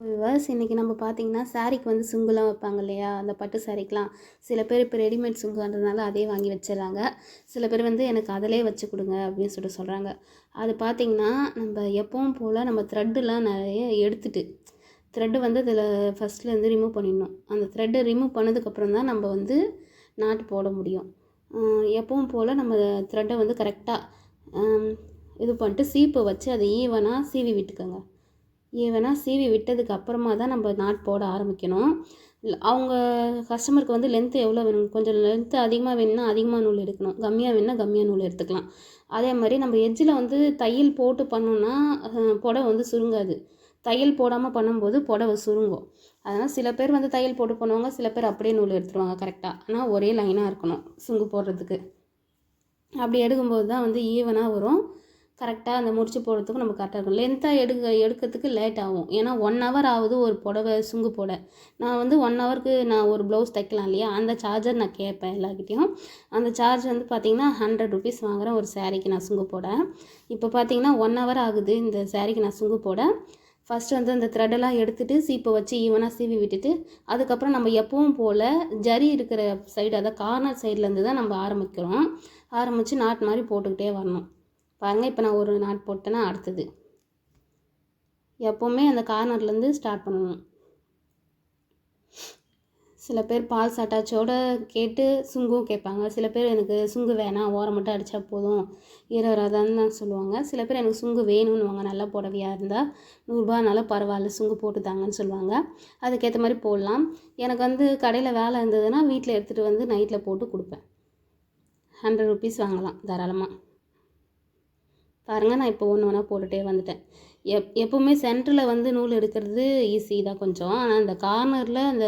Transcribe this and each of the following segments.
விவாஸ் இன்றைக்கி நம்ம பார்த்தீங்கன்னா சாரீக்கு வந்து சுங்குலாம் வைப்பாங்க இல்லையா? அந்த பட்டு சாரீக்கெலாம். சில பேர் இப்போ ரெடிமேட் சுங்குன்றதுனால அதே வாங்கி வச்சிடறாங்க சில பேர் வந்து எனக்கு அதிலே வச்சு கொடுங்க அப்படின்னு சொல்லிட்டு சொல்கிறாங்க அது பார்த்திங்கன்னா நம்ம எப்பவும் போல் நம்ம த்ரெட்டுலாம் நிறைய எடுத்துட்டு த்ரெட்டு வந்து அதில் ஃபஸ்ட்லேருந்து ரிமூவ் பண்ணிடணும். அந்த த்ரெட்டை ரிமூவ் பண்ணதுக்கப்புறம் தான் நம்ம வந்து நாட்டு போட முடியும். எப்பவும் போல் நம்ம த்ரெட்டை வந்து கரெக்டாக இது பண்ணிட்டு சீப்பை வச்சு அதை ஈவனாக சீவி விட்டுக்கோங்க. ஈவனாக சீவி விட்டதுக்கு அப்புறமா தான் நம்ம நாட் போட ஆரம்பிக்கணும். அவங்க கஸ்டமருக்கு வந்து லென்த்து எவ்வளோ வேணும்? கொஞ்சம் லென்த்து அதிகமாக வேணும்னா அதிகமாக நூல் எடுக்கணும். கம்மியாக வேணும்னா கம்மியாக நூல் எடுத்துக்கலாம். அதே மாதிரி நம்ம எஜ்ஜில் வந்து தையல் போட்டு பண்ணோன்னா புடவை வந்து சுருங்காது. தையல் போடாமல் பண்ணும்போது புடவை சுருங்கும். அதனால் சில பேர் வந்து தையல் போட்டு பண்ணுவாங்க சில பேர் அப்படியே நூல் எடுத்துருவாங்க கரெக்டாக ஆனால் ஒரே லைனாக இருக்கணும் சுங்கு போடுறதுக்கு. அப்படி எடுக்கும்போது தான் வந்து ஈவனாக வரும். கரெக்டாக அந்த முடிச்சு போடுறதுக்கு நம்ம கரெக்டாக இருக்கும் லென்த்தாக எடுக்க எடுக்கிறதுக்கு லேட் ஆகும். ஏன்னா ஒன் ஹவர் ஆகுது ஒரு புடவை சுங்கு போட. நான் வந்து ஒன் ஹவருக்கு நான் ஒரு ப்ளவுஸ் தைக்கலாம் இல்லையா? அந்த சார்ஜர் நான் கேட்பேன் எல்லாக்கிட்டேயும் அந்த சார்ஜ் வந்து பார்த்திங்கன்னா ஹண்ட்ரட் ருபீஸ் வாங்குகிறேன் ஒரு சேரீக்கு நான் சுங்கு போட. இப்போ பார்த்திங்கன்னா ஒன் ஹவர் ஆகுது இந்த சேரீக்கு நான் சுங்கு போட. ஃபஸ்ட்டு வந்து அந்த த்ரெடெல்லாம் எடுத்துகிட்டு சீப்பை வச்சு ஈவனாக சீவி விட்டுட்டு அதுக்கப்புறம் நம்ம எப்பவும் போல் ஜரி இருக்கிற சைடு அதாவது கார்னர் சைட்லேருந்து தான் நம்ம ஆரம்பிக்கிறோம். ஆரம்பித்து நாட் மாதிரி போட்டுக்கிட்டே வரணும். பாருங்கள் இப்போ நான் ஒரு நாட் போட்டேன்னா அடுத்தது. எப்போவுமே அந்த கார்னர்லேருந்து ஸ்டார்ட் பண்ணணும். சில பேர் பால்ஸ் அட்டாச்சோட கேட்டு சுங்கும் கேட்பாங்க. சில பேர் எனக்கு சுங்கு வேணாம் ஓரம் மட்டும் அடித்தா போதும் இருபதான்னு தான் சொல்லுவாங்க. சில பேர் எனக்கு சுங்கு வேணும்னுவாங்க நல்லா புடவையாக இருந்தால் நூறுரூபானாலும் பரவாயில்ல சுங்கு போட்டு தாங்கன்னு சொல்லுவாங்க. அதுக்கேற்ற மாதிரி போடலாம். எனக்கு வந்து கடையில் வேலை இருந்ததுன்னா வீட்டில் எடுத்துகிட்டு வந்து நைட்டில் போட்டு கொடுப்பேன். ஹண்ட்ரட் ருபீஸ் வாங்கலாம் தாராளமாக பாருங்கள் நான் இப்போ ஒன்று ஒன்றா போட்டுகிட்டே வந்துட்டேன். எப் எப்போவுமே சென்டரில் வந்து நூல் எடுக்கிறது ஈஸி தான் கொஞ்சம். ஆனால் அந்த கார்னரில் அந்த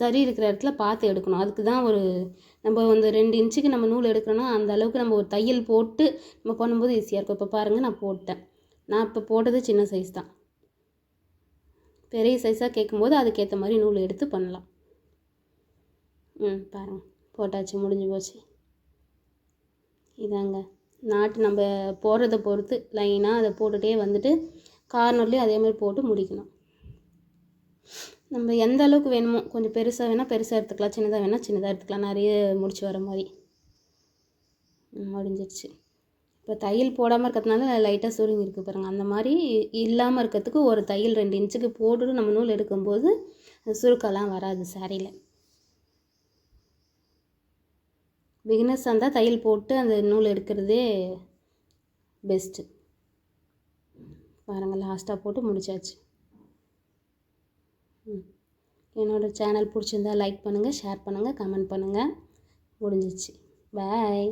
சரி இருக்கிற இடத்துல பார்த்து எடுக்கணும். அதுக்கு தான் ஒரு நம்ம வந்து ரெண்டு இன்ச்சுக்கு நம்ம நூல் எடுக்கிறோன்னா அந்த அளவுக்கு நம்ம ஒரு தையல் போட்டு நம்ம பண்ணும்போது ஈஸியாக இருக்கும். இப்போ பாருங்கள் நான் போட்டேன். நான் இப்போ போட்டது சின்ன சைஸ் தான். பெரிய சைஸாக கேட்கும்போது அதுக்கேற்ற மாதிரி நூல் எடுத்து பண்ணலாம். ம் பாருங்கள் போட்டாச்சு முடிஞ்சு போச்சு. இதாங்க. நாட்டு நம்ம போடுறத பொறுத்து லைனாக அதை போட்டுகிட்டே வந்துட்டு கார்னர்லேயும் அதே மாதிரி போட்டு முடிக்கணும். நம்ம எந்த அளவுக்கு வேணுமோ கொஞ்சம் பெருசாக வேணால் பெருசாக எடுத்துக்கலாம் சின்னதாக வேணால் சின்னதாக எடுத்துக்கலாம். நிறைய முடிச்சு வர மாதிரி. முடிஞ்சிருச்சு. இப்போ தையல் போடாமல் இருக்கிறதுனால லைட்டாக சுருங்கி இருக்குது பாருங்கள் அந்த மாதிரி இல்லாமல் இருக்கிறதுக்கு ஒரு தையல் ரெண்டு இன்ச்சுக்கு போட்டுட்டு நம்ம நூல் எடுக்கும்போது சுருக்கெல்லாம் வராது சாரியில் பிகினர்ஸாக இருந்தால் தையல் போட்டு அந்த நூல் எடுக்கிறதே பெஸ்ட்டு பாருங்கள் லாஸ்ட்டாக போட்டு முடிச்சாச்சு. என்னோடய சேனல் பிடிச்சிருந்தா லைக் பண்ணுங்கள் ஷேர் பண்ணுங்கள் கமெண்ட் பண்ணுங்கள் முடிஞ்சிச்சு. பாய்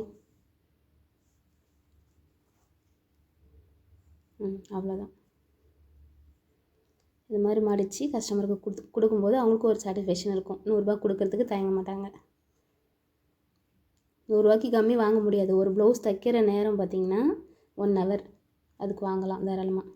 ம் அவ்வளோதான் இது மாதிரி மடித்து கஸ்டமருக்கு கொடுத்து கொடுக்கும்போது அவங்களுக்கும் ஒரு சாட்டிஸ்ஃபேக்ஷன் இருக்கும். நூறுரூபா கொடுக்கறதுக்கு தயங்க மாட்டாங்க. நூறுரூவாய்க்கு கம்மி வாங்க முடியாது. ஒரு ப்ளவுஸ் தைக்கிற நேரம் பார்த்திங்கன்னா ஒன் ஹவர் அதுக்கு வாங்கலாம் தாராளமாக